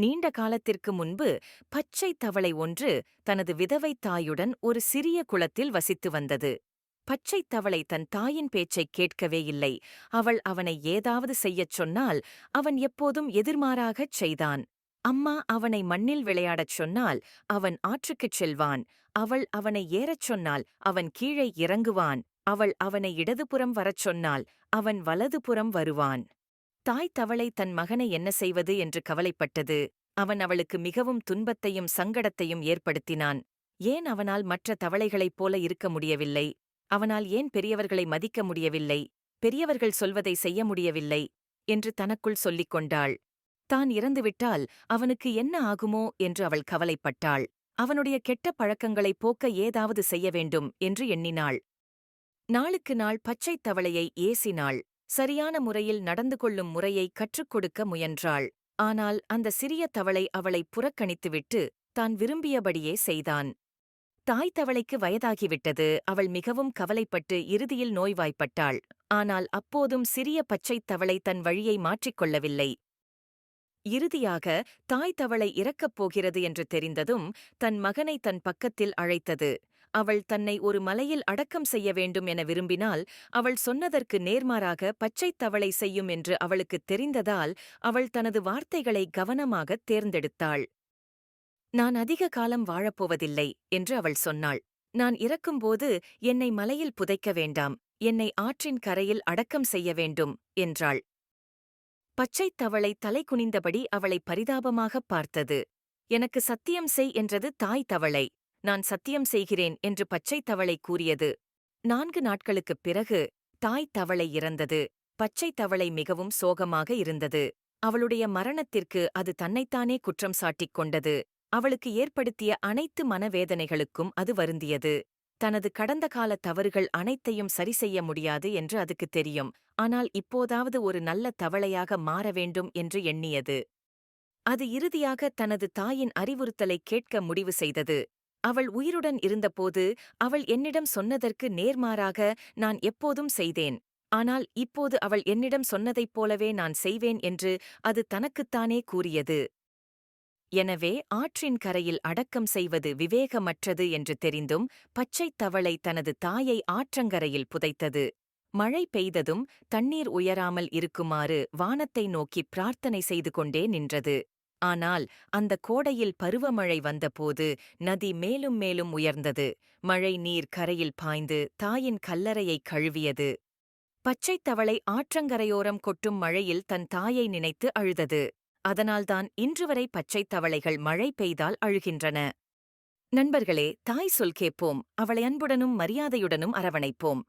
நீண்ட காலத்திற்கு முன்பு பச்சை தவளை ஒன்று தனது விதவை தாயுடன் ஒரு சிறிய குளத்தில் வசித்து வந்தது. பச்சை தவளை தன் தாயின் பேச்சைக் கேட்கவே இல்லை. அவள் அவனை ஏதாவது செய்யச் சொன்னால் அவன் எப்போதும் எதிர்மாறாகச் செய்தான். அம்மா அவனை மண்ணில் விளையாடச் சொன்னால் அவன் ஆற்றுக்குச் செல்வான். அவள் அவனை ஏறச் சொன்னால் அவன் கீழே இறங்குவான். அவள் அவனை இடதுபுறம் வரச் சொன்னால் அவன் வலதுபுறம் வருவான். தாய் தவளை தன் மகனை என்ன செய்வது என்று கவலைப்பட்டது. அவன் அவளுக்கு மிகவும் துன்பத்தையும் சங்கடத்தையும் ஏற்படுத்தினான். ஏன் அவனால் மற்ற தவளைகளைப் போல இருக்க முடியவில்லை? அவனால் ஏன் பெரியவர்களை மதிக்க முடியவில்லை? பெரியவர்கள் சொல்வதை செய்ய முடியவில்லை? என்று தனக்குள் சொல்லிக் கொண்டாள். தான் இறந்துவிட்டால் அவனுக்கு என்ன ஆகுமோ? என்று அவள் கவலைப்பட்டாள். அவனுடைய கெட்ட பழக்கங்களைப் போக்க ஏதாவது செய்ய வேண்டும் என்று எண்ணினாள். நாளுக்கு நாள் பச்சைத் தவளையை ஏசினாள். சரியான முறையில் நடந்து கொள்ளும் முறையை கற்றுக் கொடுக்க முயன்றாள். ஆனால் அந்த சிறிய தவளை அவளை புறக்கணித்துவிட்டு தான் விரும்பியபடியே செய்தான். தாய் தவளைக்கு வயதாகிவிட்டது. அவள் மிகவும் கவலைப்பட்டு இறுதியில் நோய்வாய்ப்பட்டாள். ஆனால் அப்போதும் சிறிய பச்சைத் தவளை தன் வழியை மாற்றிக்கொள்ளவில்லை இறுதியாக தாய் தவளை இறக்கப் போகிறது என்று தெரிந்ததும் தன் மகனை தன் பக்கத்தில் அழைத்தது. அவள் தன்னை ஒரு மலையில் அடக்கம் செய்ய வேண்டும் என விரும்பினால் அவள் சொன்னதற்கு நேர்மாறாக பச்சைத் தவளை செய்யும் என்று அவளுக்குத் தெரிந்ததால் அவள் தனது வார்த்தைகளை கவனமாகத் தேர்ந்தெடுத்தாள். நான் அதிக காலம் வாழப்போவதில்லை என்று அவள் சொன்னாள். நான் இறக்கும்போது என்னை மலையில் புதைக்க வேண்டாம் என்னை ஆற்றின் கரையில் அடக்கம் செய்ய வேண்டும் என்றாள். பச்சைத் தவளை தலை குனிந்தபடி அவளை பரிதாபமாகப் பார்த்தது. எனக்கு சத்தியம் செய் என்றது தாய் தவளை. நான் சத்தியம் செய்கிறேன் என்று பச்சைத் தவளை கூறியது. நான்கு நாட்களுக்குப் பிறகு தாய் தவளை இறந்தது. பச்சைத் தவளை மிகவும் சோகமாக இருந்தது. அவளுடைய மரணத்திற்கு அது தன்னைத்தானே குற்றம் சாட்டிக் கொண்டது. அவளுக்கு ஏற்படுத்திய அனைத்து மனவேதனைகளுக்கும் அது வருந்தியது. தனது கடந்த கால தவறுகள் அனைத்தையும் சரி செய்ய முடியாது என்று அதுக்குத் தெரியும். ஆனால் இப்போதாவது ஒரு நல்ல தவளையாக மாற வேண்டும் என்று எண்ணியது. அது இறுதியாக தனது தாயின் அறிவுறுத்தலை கேட்க முடிவு செய்தது. அவள் உயிருடன் இருந்தபோது அவள் என்னிடம் சொன்னதற்கு நேர்மாறாக நான் எப்போதும் செய்தேன். ஆனால் இப்போது அவள் என்னிடம் சொன்னதைப் போலவே நான் செய்வேன் என்று அது தனக்குத்தானே கூறியது. எனவே ஆற்றின் கரையில் அடக்கம் செய்வது விவேகமற்றது என்று தெரிந்தும் பச்சைத் தவளை தனது தாயை ஆற்றங்கரையில் புதைத்தது. மழை பெய்ததும் தண்ணீர் உயராமல் இருக்குமாறு வானத்தை நோக்கி பிரார்த்தனை செய்து கொண்டே நின்றது. ஆனால் அந்த கோடையில் பருவமழை வந்தபோது நதி மேலும் மேலும் உயர்ந்தது. மழை நீர் கரையில் பாய்ந்து தாயின் கல்லறையைக் கழுவியது. பச்சைத் தவளை ஆற்றங்கரையோரம் கொட்டும் மழையில் தன் தாயை நினைத்து அழுதது. அதனால்தான் இன்றுவரை பச்சைத் தவளைகள் மழை பெய்தால் அழுகின்றன. நண்பர்களே தாய் சொல் கேட்போம். அவளை அன்புடனும் மரியாதையுடனும் அரவணைப்போம்.